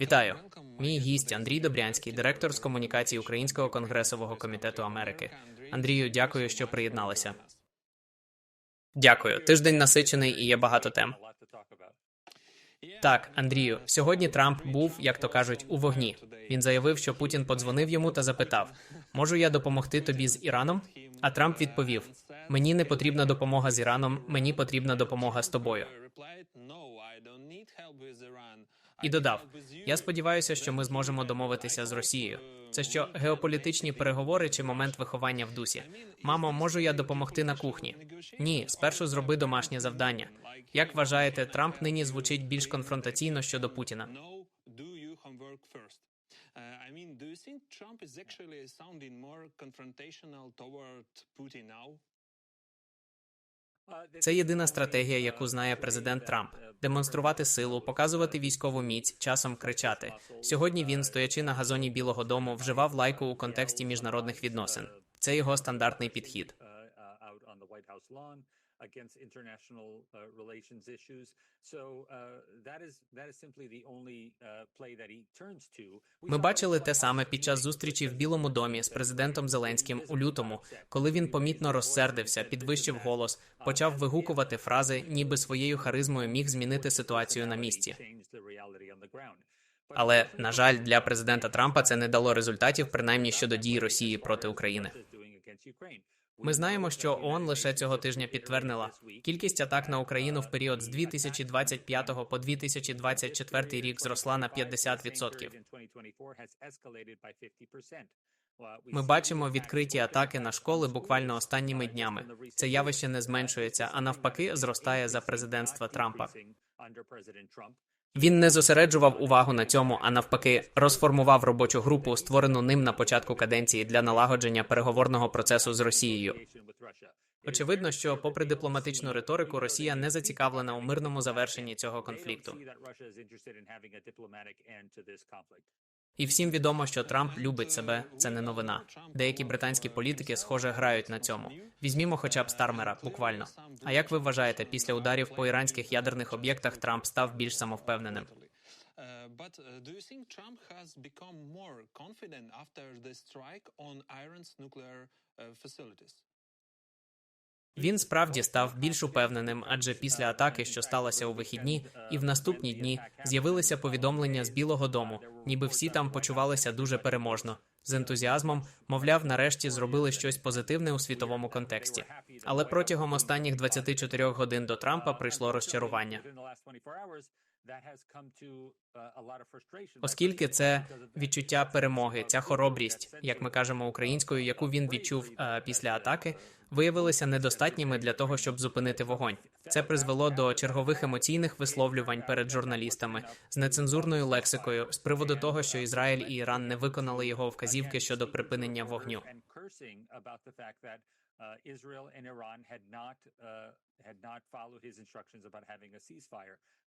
Вітаю! Мій гість Андрій Добрянський, директор з комунікації Українського конгресового комітету Америки. Андрію, дякую, що приєдналися. Дякую. Тиждень насичений і є багато тем. Так, Андрію, сьогодні Трамп був, як то кажуть, у вогні. Він заявив, що Путін подзвонив йому та запитав: Можу я допомогти тобі з Іраном? А Трамп відповів: Мені не потрібна допомога з Іраном, мені потрібна допомога з тобою. І додав: Я сподіваюся, що ми зможемо домовитися з Росією. Це що геополітичні переговори чи момент виховання в дусі? Мамо, можу я допомогти на кухні? Ні, спершу зроби домашнє завдання. Як вважаєте, Трамп нині звучить більш конфронтаційно щодо Путіна? I mean, do you think Trump is actually sounding more confrontational toward Putin now? Це єдина стратегія, яку знає президент Трамп: демонструвати силу, показувати військову міць, часом кричати. Сьогодні він, стоячи на газоні Білого Дому, вживав лайку у контексті міжнародних відносин. Це його стандартний підхід. Against international uh, relations issues. So uh, that is that is simply the only uh, play that he turns to. Ми бачили те саме під час зустрічі в Білому домі з президентом Зеленським у лютому, коли він помітно розсердився, підвищив голос, почав вигукувати фрази, ніби своєю харизмою міг змінити ситуацію на місці. Але на жаль, для президента Трампа це не дало результатів, принаймні щодо дій Росії проти України. Ми знаємо, що ООН лише цього тижня підтвердила кількість атак на Україну в період з 2025 по 2024 рік зросла на 50%. Ми бачимо відкриті атаки на школи буквально останніми днями. Це явище не зменшується, а навпаки, зростає за президентства Трампа. Він не зосереджував увагу на цьому, а навпаки, розформував робочу групу, створену ним на початку каденції для налагодження переговорного процесу з Росією. Очевидно, що, попри дипломатичну риторику, Росія не зацікавлена у мирному завершенні цього конфлікту. І всім відомо, що Трамп любить себе. Це не новина. Деякі британські політики, схоже, грають на цьому. Візьмімо, хоча б Стармера, буквально. А як ви вважаєте, після ударів по іранських ядерних об'єктах Трамп став більш самовпевненим? But uh, do you think Trump has? Він справді став більш упевненим, адже після атаки, що сталося у вихідні, і в наступні дні з'явилися повідомлення з Білого Дому, ніби всі там почувалися дуже переможно. З ентузіазмом, мовляв, нарешті зробили щось позитивне у світовому контексті. Але протягом останніх 24 годин до Трампа прийшло розчарування. Оскільки це відчуття перемоги, ця хоробрість, як ми кажемо українською, яку він відчув е, після атаки, виявилися недостатніми для того, щоб зупинити вогонь. Це призвело до чергових емоційних висловлювань перед журналістами з нецензурною лексикою з приводу того, що Ізраїль і Іран не виконали його вказівки щодо припинення вогню.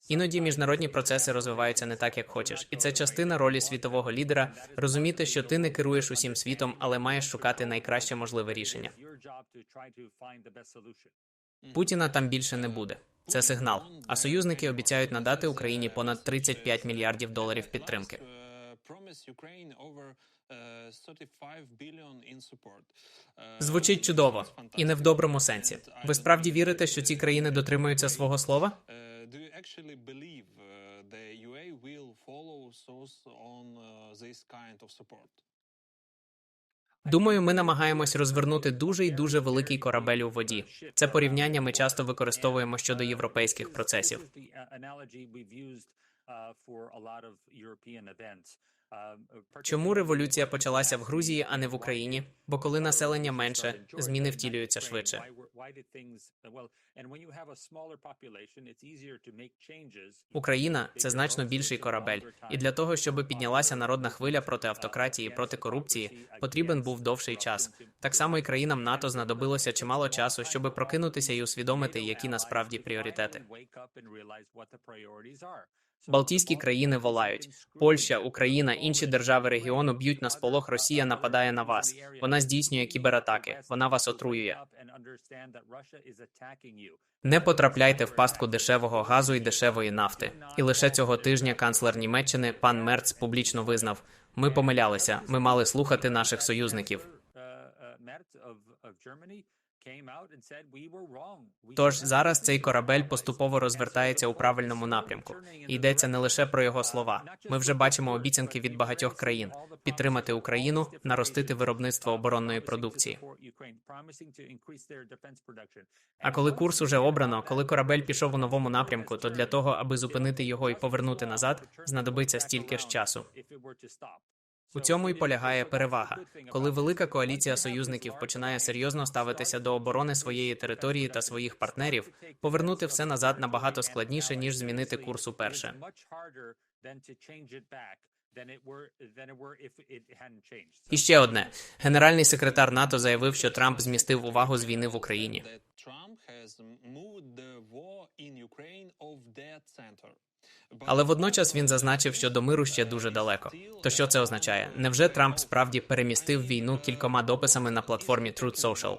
Іноді міжнародні процеси розвиваються не так, як хочеш, і це частина ролі світового лідера розуміти, що ти не керуєш усім світом, але маєш шукати найкраще можливе рішення. Путіна там більше не буде. Це сигнал. А союзники обіцяють надати Україні понад 35 мільярдів доларів підтримки. Звучить чудово і не в доброму сенсі. Ви справді вірите, що ці країни дотримуються свого слова? Думаю, ми намагаємось розвернути дуже і дуже великий корабель у воді. Це порівняння ми часто використовуємо щодо європейських процесів. Чому революція почалася в Грузії, а не в Україні? Бо коли населення менше, зміни втілюються швидше. Україна це значно більший корабель, і для того, щоб піднялася народна хвиля проти автократії, проти корупції, потрібен був довший час. Так само і країнам НАТО знадобилося чимало часу, щоб прокинутися і усвідомити, які насправді пріоритети. Балтійські країни волають. Польща, Україна, інші держави регіону б'ють на сполох. Росія нападає на вас. Вона здійснює кібератаки. Вона вас отруює. Не потрапляйте в пастку дешевого газу і дешевої нафти. І лише цього тижня канцлер Німеччини пан Мерц публічно визнав: ми помилялися. Ми мали слухати наших союзників. Тож зараз цей корабель поступово розвертається у правильному напрямку. І йдеться не лише про його слова. Ми вже бачимо обіцянки від багатьох країн підтримати Україну, наростити виробництво оборонної продукції. А коли курс уже обрано, коли корабель пішов у новому напрямку, то для того, аби зупинити його і повернути назад, знадобиться стільки ж часу. У цьому й полягає перевага, коли велика коаліція союзників починає серйозно ставитися до оборони своєї території та своїх партнерів, повернути все назад набагато складніше ніж змінити курс уперше. І ще одне генеральний секретар НАТО заявив, що Трамп змістив увагу з війни в Україні. Але водночас він зазначив, що до миру ще дуже далеко. То що це означає? Невже Трамп справді перемістив війну кількома дописами на платформі Truth Social?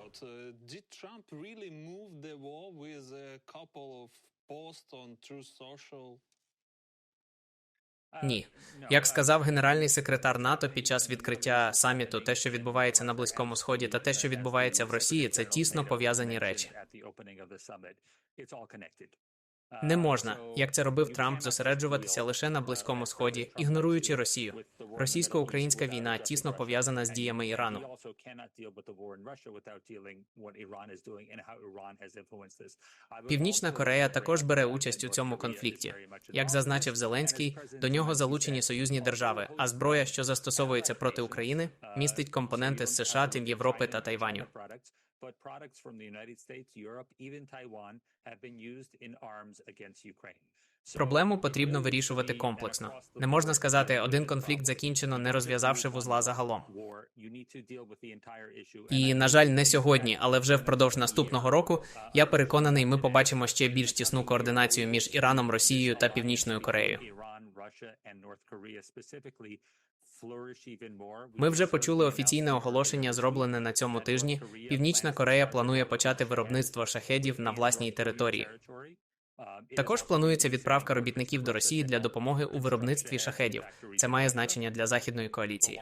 Ні, як сказав генеральний секретар НАТО під час відкриття саміту, те, що відбувається на близькому сході, та те, що відбувається в Росії, це тісно пов'язані речі. Не можна, як це робив Трамп, зосереджуватися лише на близькому сході, ігноруючи Росію. Російсько-українська війна тісно пов'язана з діями Ірану. Північна Корея також бере участь у цьому конфлікті. Як зазначив Зеленський, до нього залучені союзні держави, а зброя, що застосовується проти України, містить компоненти з США, Тим Європи та Тайваню. But products from the United States, Europe, even Taiwan have been used in arms against Ukraine. Проблему потрібно вирішувати комплексно. Не можна сказати, один конфлікт закінчено, не розв'язавши вузла загалом. І на жаль, не сьогодні, але вже впродовж наступного року я переконаний, ми побачимо ще більш тісну координацію між Іраном, Росією та Північною Кореєю. Ми вже почули офіційне оголошення, зроблене на цьому тижні. Північна Корея планує почати виробництво шахедів на власній території. Також планується відправка робітників до Росії для допомоги у виробництві шахедів. Це має значення для західної коаліції.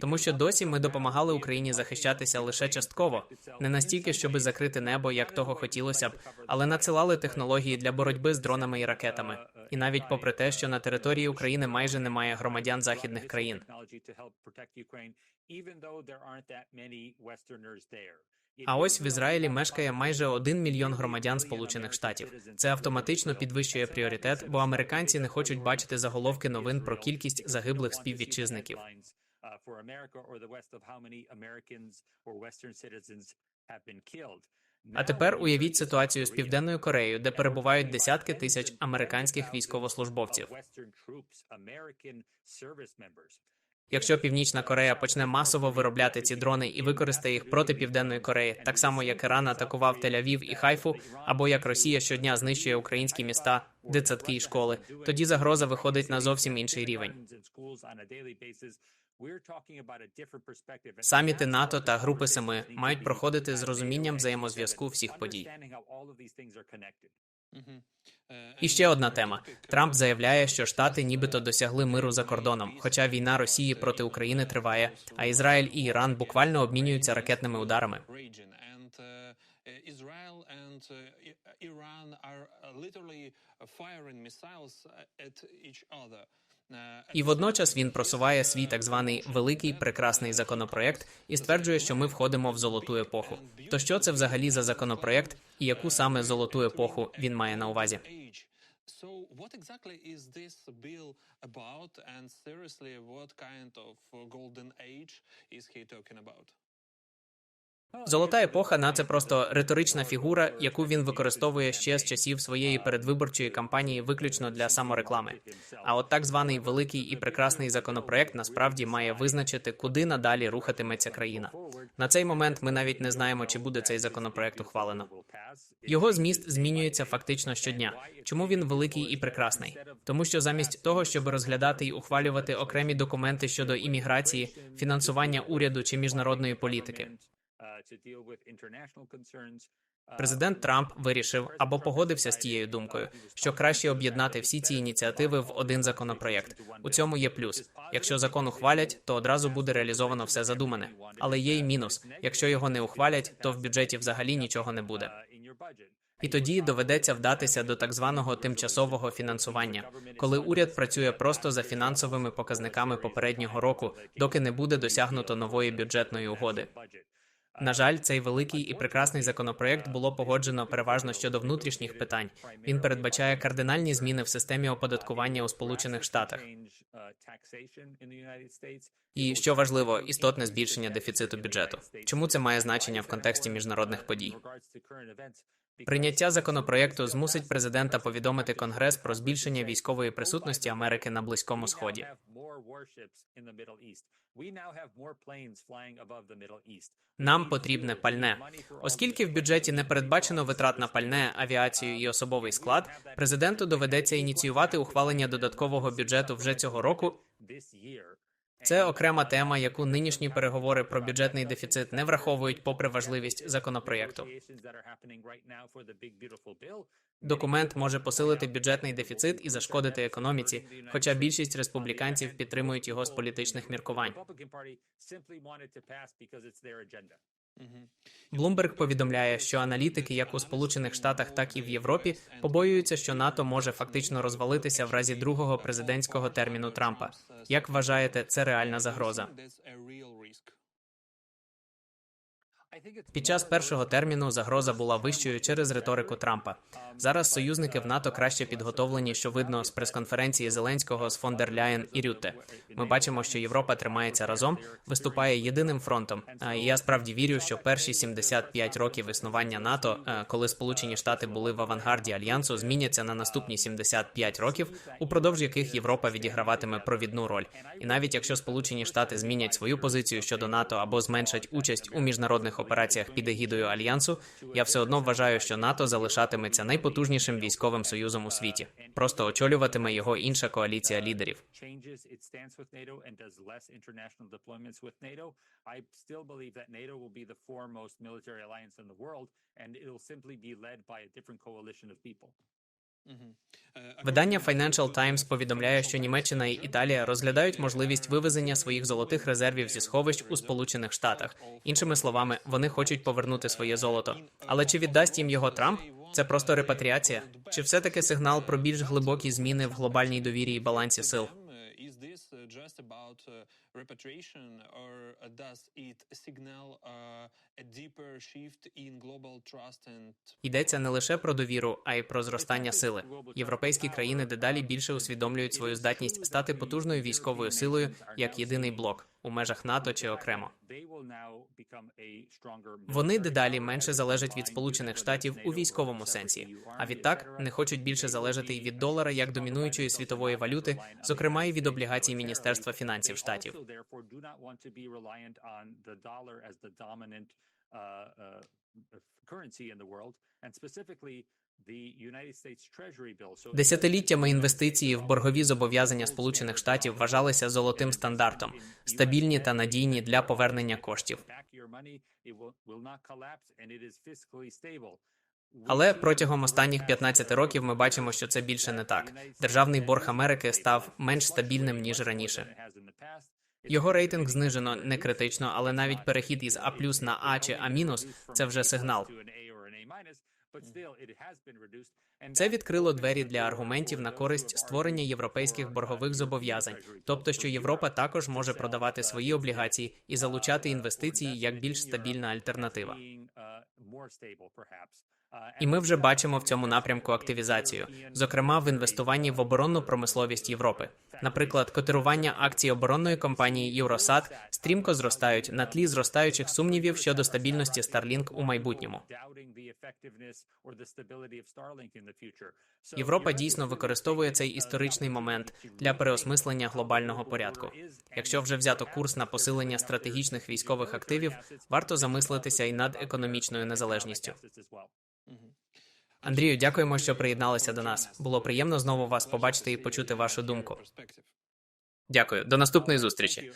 Тому що досі ми допомагали Україні захищатися лише частково, не настільки, щоби закрити небо, як того хотілося б, але надсилали технології для боротьби з дронами і ракетами. І навіть попри те, що на території України майже немає громадян західних країн. А ось в Ізраїлі мешкає майже один мільйон громадян Сполучених Штатів. Це автоматично підвищує пріоритет, бо американці не хочуть бачити заголовки новин про кількість загиблих співвітчизників. А тепер уявіть ситуацію з південною Кореєю, де перебувають десятки тисяч американських військовослужбовців. Якщо Північна Корея почне масово виробляти ці дрони і використає їх проти Південної Кореї, так само як Іран атакував Тель-Авів і Хайфу, або як Росія щодня знищує українські міста, дитсадки і школи, тоді загроза виходить на зовсім інший рівень. Саміти НАТО та Групи Семи мають проходити з розумінням взаємозв'язку всіх подій. І ще одна тема: Трамп заявляє, що Штати нібито досягли миру за кордоном, хоча війна Росії проти України триває, а Ізраїль і Іран буквально обмінюються ракетними ударами. І водночас він просуває свій так званий великий прекрасний законопроект і стверджує, що ми входимо в золоту епоху. То що це взагалі за законопроект, і яку саме золоту епоху він має на увазі? So what exactly is this bill about and seriously what kind of golden age is he talking about? Золота епоха на це просто риторична фігура, яку він використовує ще з часів своєї передвиборчої кампанії виключно для самореклами. А от так званий великий і прекрасний законопроект насправді має визначити, куди надалі рухатиметься країна. На цей момент ми навіть не знаємо, чи буде цей законопроект ухвалено. Його зміст змінюється фактично щодня. Чому він великий і прекрасний? Тому що замість того, щоб розглядати і ухвалювати окремі документи щодо імміграції, фінансування уряду чи міжнародної політики, Президент Трамп вирішив або погодився з тією думкою, що краще об'єднати всі ці ініціативи в один законопроєкт. У цьому є плюс. Якщо закон ухвалять, то одразу буде реалізовано все задумане. Але є й мінус. Якщо його не ухвалять, то в бюджеті взагалі нічого не буде. І тоді доведеться вдатися до так званого тимчасового фінансування, коли уряд працює просто за фінансовими показниками попереднього року, доки не буде досягнуто нової бюджетної угоди. На жаль, цей великий і прекрасний законопроект було погоджено переважно щодо внутрішніх питань. Він передбачає кардинальні зміни в системі оподаткування у Сполучених Штатах. І що важливо, істотне збільшення дефіциту бюджету. Чому це має значення в контексті міжнародних подій? Прийняття законопроекту змусить президента повідомити Конгрес про збільшення військової присутності Америки на Близькому Сході. Нам потрібне пальне, оскільки в бюджеті не передбачено витрат на пальне, авіацію і особовий склад. Президенту доведеться ініціювати ухвалення додаткового бюджету вже цього року. Це окрема тема, яку нинішні переговори про бюджетний дефіцит не враховують, попри важливість законопроєкту. Документ може посилити бюджетний дефіцит і зашкодити економіці, хоча більшість республіканців підтримують його з політичних міркувань. Блумберг повідомляє, що аналітики, як у Сполучених Штатах, так і в Європі, побоюються, що НАТО може фактично розвалитися в разі другого президентського терміну Трампа. Як вважаєте, це реальна загроза? Під час першого терміну загроза була вищою через риторику Трампа. Зараз союзники в НАТО краще підготовлені, що видно з прес-конференції Зеленського з фон дер Ляєн і Рюте. Ми бачимо, що Європа тримається разом, виступає єдиним фронтом. І я справді вірю, що перші 75 років існування НАТО, е, коли Сполучені Штати були в авангарді альянсу, зміняться на наступні 75 років, упродовж яких Європа відіграватиме провідну роль. І навіть якщо Сполучені Штати змінять свою позицію щодо НАТО або зменшать участь у міжнародних операціях під егідою альянсу, я все одно вважаю, що НАТО залишатиметься найпотужнішим військовим союзом у світі. Просто очолюватиме його інша коаліція лідерів. Видання Financial Times повідомляє, що Німеччина і Італія розглядають можливість вивезення своїх золотих резервів зі сховищ у Сполучених Штатах. Іншими словами, вони хочуть повернути своє золото. Але чи віддасть їм його Трамп? Це просто репатріація? Чи все таки сигнал про більш глибокі зміни в глобальній довірі і балансі сил? Just about uh, repatriation, or uh, does it signal uh, a deeper shift in global trust and Йдеться не лише про довіру, а й про зростання сили. Європейські країни дедалі більше усвідомлюють свою здатність стати потужною військовою силою як єдиний блок у межах НАТО чи окремо. Вони дедалі менше залежать від Сполучених Штатів у військовому сенсі, а відтак не хочуть більше залежати й від долара як домінуючої світової валюти, зокрема й від облігацій Міністерства фінансів штатів. Десятиліттями інвестиції в боргові зобов'язання Сполучених Штатів вважалися золотим стандартом, стабільні та надійні для повернення коштів. Але протягом останніх 15 років ми бачимо, що це більше не так. Державний борг Америки став менш стабільним ніж раніше. Його рейтинг знижено не критично, але навіть перехід із А на А чи А- – це вже сигнал. Це відкрило двері для аргументів на користь створення європейських боргових зобов'язань, тобто що Європа також може продавати свої облігації і залучати інвестиції як більш стабільна альтернатива. І ми вже бачимо в цьому напрямку активізацію, зокрема в інвестуванні в оборонну промисловість Європи. Наприклад, котирування акцій оборонної компанії Eurosat стрімко зростають на тлі зростаючих сумнівів щодо стабільності Starlink у майбутньому. Європа дійсно використовує цей історичний момент для переосмислення глобального порядку. Якщо вже взято курс на посилення стратегічних військових активів, варто замислитися і над економічною незалежністю. Андрію, дякуємо, що приєдналися до нас. Було приємно знову вас побачити і почути вашу думку. Дякую, до наступної зустрічі.